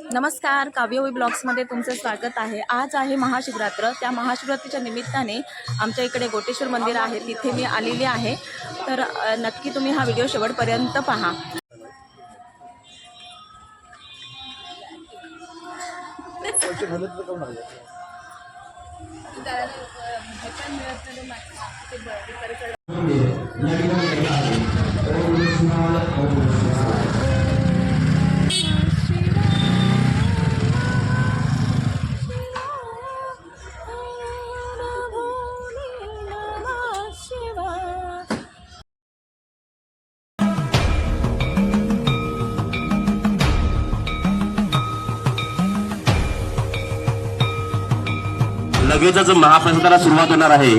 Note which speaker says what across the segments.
Speaker 1: नमस्कार काव्यवी ब्लॉग्समध्ये तुमचं स्वागत आहे. आज आहे महाशिवरात्र. त्या महाशिवरात्रीच्या निमित्ताने आमच्या इकडे गोटेश्वर मंदिर आहे तिथे मी आलेली आहे. तर नक्की तुम्ही हा व्हिडिओ शेवटपर्यंत पहा.
Speaker 2: लगेचच महाप्रसादाला सुरुवात होणार आहे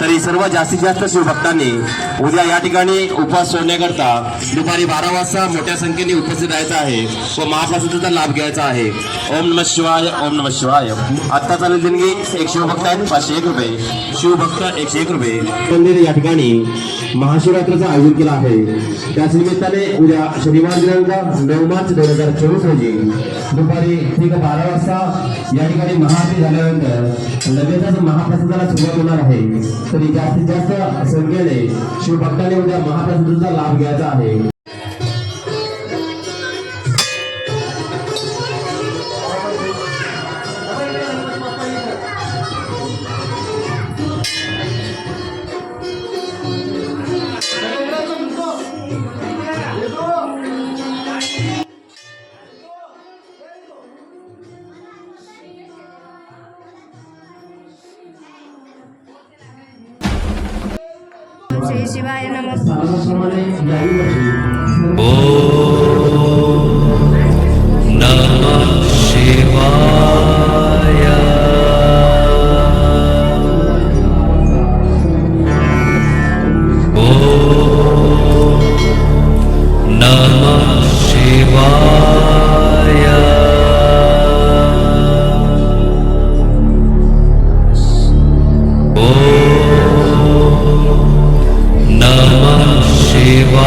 Speaker 2: तरी सर्व जास्तीत जास्त शिवभक्तांनी उद्या या ठिकाणी उपवास सोडण्याकरता दुपारी बारा वाजता मोठ्या संख्येने उपस्थित राहायचं आहे व महाप्रसादाचा लाभ घ्यायचा आहे. ओम नम शिवाय ओम नम शिवाय. आत्ता चालेल देणगी एक शिवभक्त आहेत पाचशे एक रुपये. शिवभक्त एकशे एक रुपये. मंदिर या ठिकाणी महाशिवरात्रीचं आयोजन केलं आहे. त्याच निमित्ताने उद्या शनिवार दिनांक नऊ मार्च दोन हजार चोवीस रोजी दुपारी ठीक बारा वाजता या ठिकाणी महाआरती झाल्यानंतर लगेचच महाप्रसादाला सुरुवात होणार आहे. तरी जास्तीत जास्त संख्येने शिवभक्तांनी उद्या महाप्रसादाचा लाभ घ्यायचा आहे.
Speaker 3: श्री शिवाय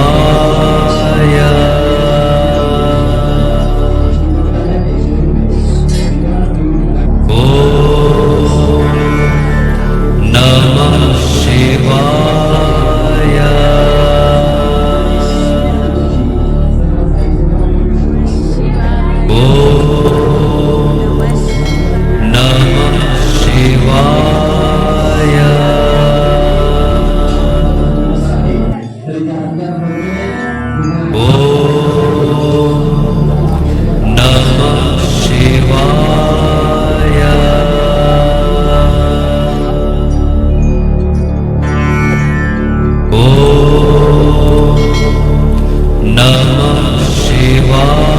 Speaker 4: Allah নম শিবা